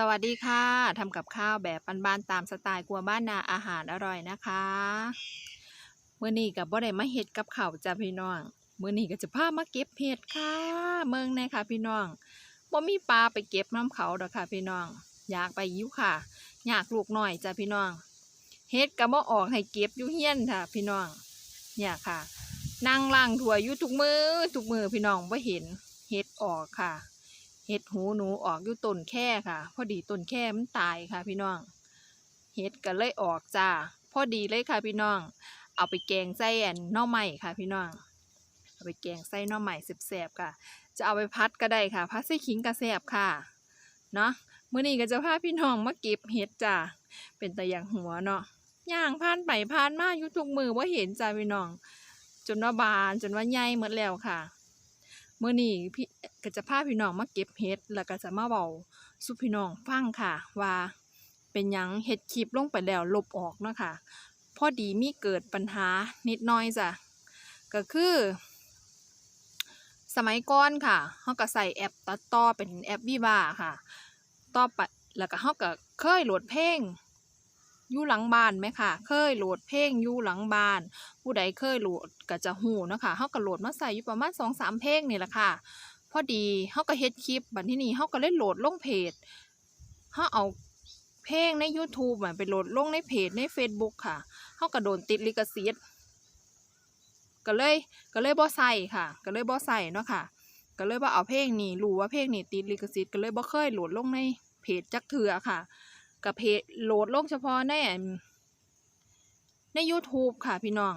สวัสดีค่ะทำกับข้าวแบบบ้านๆตามสไตล์ครัวบ้านนาอาหารอร่อยนะคะเมื่อนี้กับบ่ได้มาเฮ็ดกับข้าวจ้าพี่น้องเมื่อนี้ก็จะพามาเก็บเห็ดค่ะเมืองในค่ะพี่น้องบ่มีปลาไปเก็บน้ำเขาดอกค่ะพี่น้อง อยากไปยิ้วค่ะ อยากลูกหน่อยจ้าพี่น้องเฮ็ดก็บ่ออกให้เก็บอยู่เฮียนค่ะ พี่น้องเนี่ยค่ะนั่งล้างถ้วยอยู่ทุกมือทุกมือพี่น้องบ่เห็นเฮ็ดออกค่ะ เห็ดหูหนูออกอยู่ต้นแค่ค่ะ พอดีต้นแค่มันตายค่ะพี่น้อง เห็ดก็เลยออกจ้า พอดีเลยค่ะพี่น้อง เอาไปแกงใส่อันน่อไม้ค่ะพี่น้อง เอาไปแกงใส่หน่อไม้แซ่บๆค่ะ จะเอาไปพัดก็ได้ค่ะ พัดใส่ขิงก็แซ่บค่ะ เนาะมื้อนี้ก็จะพาพี่น้องมาเก็บเห็ดจ้า เป็นตะอย่างหัวเนาะ ย่างผ่านไปผ่านมาอยู่ทุกมือว่าเห็นจ้าพี่น้อง จนว่าบานจนว่าใหญ่หมดแล้วค่ะ เมื้อนี้พี่ก็จะพาพี่น้องมาเก็บเห็ดแล้วก็จะมาเว้าสู่พี่น้องฟังค่ะ ว่าเป็นหยังเห็ดคลิปลงไปแล้วลบออกเนาะค่ะพอดีมีเกิดปัญหานิดน้อยจ้ะก็คือ สมัยก่อนค่ะเฮาก็ใส่แอปตัดต่อเป็นแอปวีบาค่ะ ต่อไปแล้วก็เฮาก็เคยโหลดเพลง ยู่หลังบ้านไหมค่ะ เคยโหลดเพลงอยู่หลังบ้าน ผู้ใดเคยโหลดก็จะหูเนาะคะเฮาก็โหลดมาใส่อยู่ประมาณสองสามเพลงนี่แหละค่ะ พอดีเฮาก็เฮ็ดคลิปบัดที่นี้เฮาก็เลยโหลดลงเพจเฮาเอาเพลงใน YouTube อะไปโหลดลงในเพจใน Facebook ค่ะเฮาก็โดนติดลิขสิทธิ์ก็เลยก็เลยบ่ใส่ค่ะ ก็เลยบ่ใส่เนาะค่ะ ก็เลยบ่เอาเพลงนี้รู้ว่าเพลงนี้ติดลิขสิทธิ์ก็เลยบ่เคยโหลดลงในเพจจักเทื่อค่ะ กับเพจโหลดลงเฉพาะในอันใน YouTube ค่ะพี่น้อง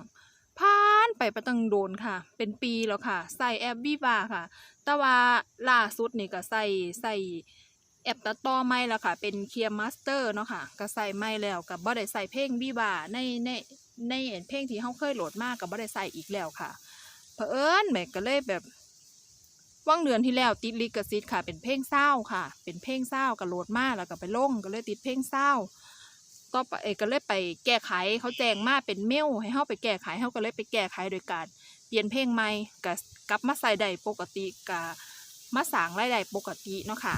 ผ่านไปประตังโดนค่ะ เป็นปีแล้วค่ะ ใส่แอปวีบาค่ะ แต่ว่าล่าสุดนี่ก็ใส่ใส่แอปตัดต่อไม่แล้วค่ะ เป็นเคียร์มาสเตอร์เนาะค่ะ ก็ใส่ไม่แล้วกับบ่ได้ใส่เพลงวีบาในในในเพลงที่เฮาเคยโหลดมากกับบ่ได้ใส่อีกแล้วค่ะเผอิญแม่ก็เลยแบบ ว่างเดือนที่แล้วติดลิขสิทธิ์ค่ะ เป็นเพลงเศร้าค่ะ เป็นเพลงเศร้าก็โหลดมากแล้วก็ไปล่งก็เลยติดเพลงเศร้าต่อไปเอก็เลยไปแก้ไขเขาแจ้งมาเป็นเมลให้เฮาไปแก้ไขเฮาก็เลยไปแก้ไขโดยการเปลี่ยนเพลงใหม่กับกลับมาใส่ได้ปกติกับมาสางรายได้ปกติเนาะค่ะ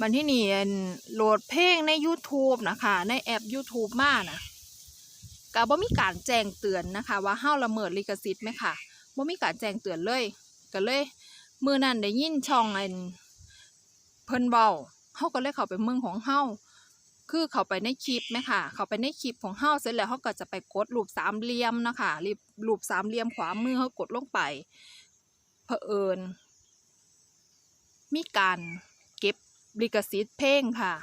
มันที่นี่อันโหลดเพลงใน YouTube นะคะ ในแอป YouTube มานะก็บ่มีการแจ้งเตือนนะคะ ว่าเฮาละเมิดลิขสิทธิ์ไหมค่ะบ่มีการแจ้งเตือนเลย ก็เลยมือนั้นได้ยินช่องอันเพิ่นเว้าเฮาก็เลยเข้าไปเมืองของเฮาคือเขาไปในคลิปไหมค่ะ เขาไปในคลิปของเฮาเสร็จแล้วเขาก็จะไปกดรูปสามเหลี่ยมนะคะรูปรูปสามเหลี่ยมขวามือเขากดลงไปเผอิญมีการเก็บลิขสิทธิ์เพลงค่ะ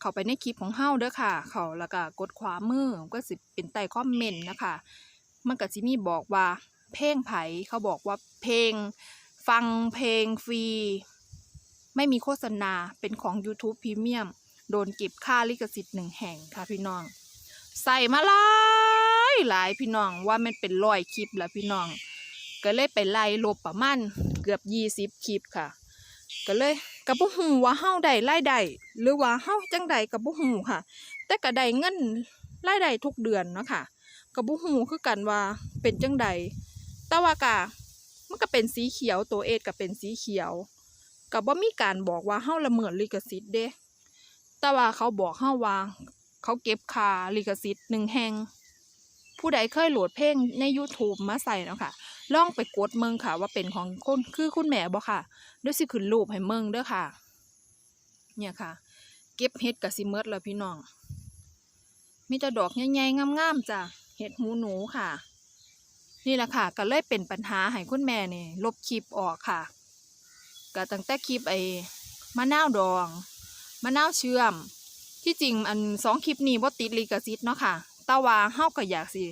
เขาไปในคลิปของเฮาเด้อค่ะ เขาแล้วก็กดขวามือก็สิเป็นใต้คอมเมนต์นะคะ มันก็สิมีบอกว่า เพลงไผเขาบอกว่าเพลง ฟังเพลงฟรี ไม่มีโฆษณาเป็นของ YouTube Premium โดนเก็บค่าลิขสิทธิ์หนึ่งแห่งค่ะพี่น้อง ใส่มาหลายหลายพี่น้องว่ามันเป็นร้อยคลิปแล้วพี่น้อง ก็เลยไปไล่ลบประมาณเกือบยี่สิบคลิปค่ะ ก็เลยกระบุหูว่าเฮาได้รายได้หรือว่าเฮาจังใดกระบุหูค่ะ แต่ก็ได้เงินรายได้ทุกเดือนเนาะค่ะกระบุหูคือกันว่าเป็นจังใด แต่ว่ากะมันก็เป็นสีเขียวตัวเอทก็เป็นสีเขียวก็บ่มีการบอกว่าเฮาละเมิดลิขสิทธิ์เด้แต่ว่าเขาบอกเฮาว่าเขาเก็บคาลิขสิทธิ์หนึ่งแห่งผู้ใดเคยโหลดเพลงใน YouTube มาใส่เนาะค่ะ ลองไปกดเมืองค่ะ ว่าเป็นของคนคือคุณแม่บ่ค่ะดี๋ยสิขึ้นรูปให้เมืองเด้อค่ะ เนี่ยค่ะ เก็บเห็ดกับสิเมิดแล้วพี่น้อง มีแต่ดอกใหญ่ๆงามๆจ้ะเห็ดหูหนูค่ะ นี่แหละค่ะก็เลยเป็นปัญหาให้คุณแม่นี่ลบคลิปออกค่ะก็ตั้งแต่คลิปไอ้มะนาวดองมะนาวเชื่อม ที่จริงอันสองคลิปนี้ว่าติดลิขสิทธิ์เนาะค่ะแต่ว่าเฮาก็อยากสิ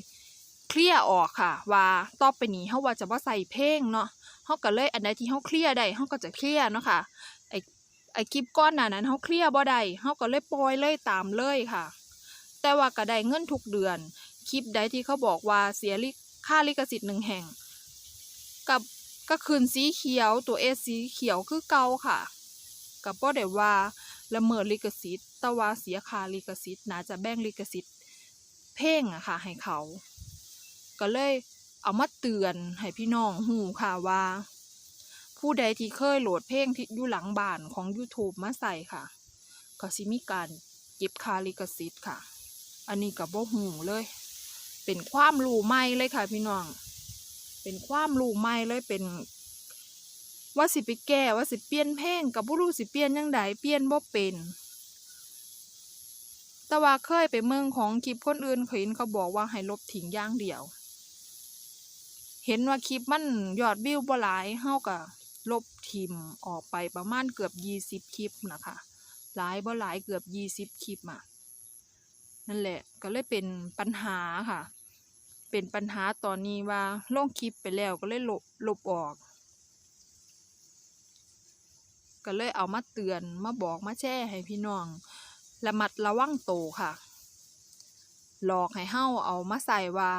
เคลียร์ออกค่ะ ว่าต่อไปนี้เฮาว่าจะบ่ใส่เพลงเนาะเฮาก็เลยอันใดที่เฮาเคลียร์ได้เฮาก็จะเคลียร์เนาะค่ะไอไอคลิปก้อนหน้านั้นเฮาเคลียร์บ่ได้เฮาก็เลยปล่อยเลยตามเลยค่ะ แต่ว่าก็ได้เงินทุกเดือนคลิปใดที่เขาบอกว่าเสียลิ ค่าลิขสิทธิ์หนึ่งแห่ง กับก็คืนสีเขียวตัวเอสีเขียวคือเก่าค่ะ กับบ่ได้ว่าละเมิดลิขสิทธิ์แต่ว่าเสียค่าลิขสิทธิ์น่าจะแบ่งลิขสิทธิ์เพลงอะค่ะให้เขา ก็เลยเอามาเตือนให้พี่น้องหูค่ะว่า ผู้ใดที่เคยโหลดเพลงที่อยู่หลังบ้านของ YouTube มาใส่ค่ะ ก็สิมีการเก็บค่าลิขสิทธิ์ค่ะ อันนี้ก็บ่หูเลย เป็นความรู้ใหม่เลยค่ะพี่น้อง เป็นความรู้ใหม่เลยเป็นว่าสิไปแก้ว่าสิเปลี่ยนเพลงกับบ่รู้สิเปลี่ยนยังไงเปลี่ยนบ่เป็น แต่ว่าเคยไปเมืองของคลิปคนอื่นเขาเห็นเขาบอกว่าให้ลบทิ้งอย่างเดียว เห็นว่าคลิปมันยอดวิวบ่หลายเฮาก็ลบทิมออกไปประมาณเกือบยี่สิบคลิปนะคะ หลายบ่หลายเกือบยี่สิบคลิปอะ นั่นแหละ ก็เลยเป็นปัญหาค่ะ เป็นปัญหาตอนนี้ว่าลงคลิปไปแล้วก็เลยลบลบออก ก็เลยเอามาเตือนมาบอกมาแชร์ให้พี่น้องระมัดระวังโตค่ะ หลอกให้เฮาเอามาใส่ว่า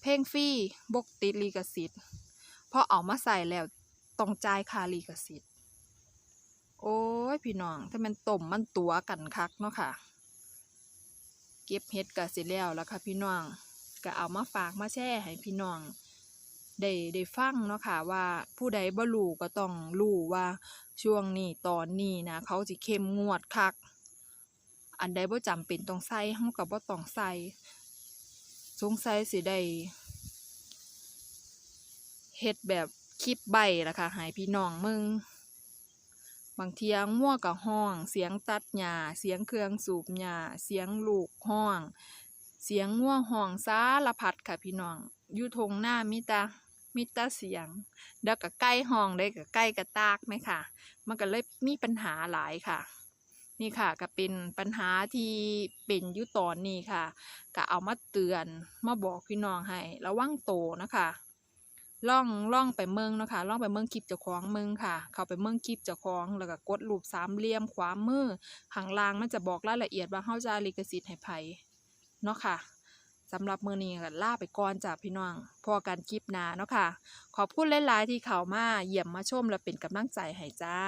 เพลงฟรีบกติดลิขสิทธิ์พอเอามาใส่แล้วต้องจ่ายค่าลิขสิทธิ์โอ้ย พี่น้อง ถ้ามันต้มมันตัวกันคักเนาะค่ะ เก็บเฮ็ดก็สิแล้วแล้วค่ะพี่น้องก็เอามาฝากมาแชร์ให้พี่น้องได้ได้ฟังเนาะค่ะว่าผู้ใดบ่รู้ก็ต้องรู้ว่าช่วงนี้ตอนนี้นะเขาสิเข้มงวดคัก อันใดบ่จำเป็นต้องใส่เฮาก็บ่ต้องใส่สงสัยสิได้เฮ็ดแบบคลิปใบล่ะค่ะให้พี่น้องมึง บางเทียงัวก็ห้อง เสียงตัดหญ้าเสียงเครื่องสูบหญ้าเสียงลูกห้อง เสียงงัวห้องสารพัดค่ะพี่น้องอยู่ทงหน้ามิตามิตาเสียงแล้วก็ใกล้ห้องได้ก็ใกล้กระตากไหมค่ะ มันก็เลยมีปัญหาหลายค่ะ นี่ค่ะก็เป็นปัญหาที่เป็นอยู่ตอนนี้ค่ะ ก็เอามาเตือนมาบอกพี่น้องให้ระวังโตนะคะ ล่องล่องไปเมืองเนาะคะล่องไปเมืองคลิปเจ้าของเมืองค่ะ เข้าไปเมืองคลิปเจ้าของแล้วก็กดรูปสามเหลี่ยมขวามือหางล่างมันจะบอกรายละเอียดว่าเฮาจะลิขสิทธิ์ให้ไผเนาะค่ะสำหรับมือนี้ก็ล่าไปก่อนจากพี่น้องพอกันคลิปหน้าเนาะค่ะ ขอบคุณหลายๆที่เข้ามาเยี่ยมมาชมและเป็นกำลังใจให้จ้า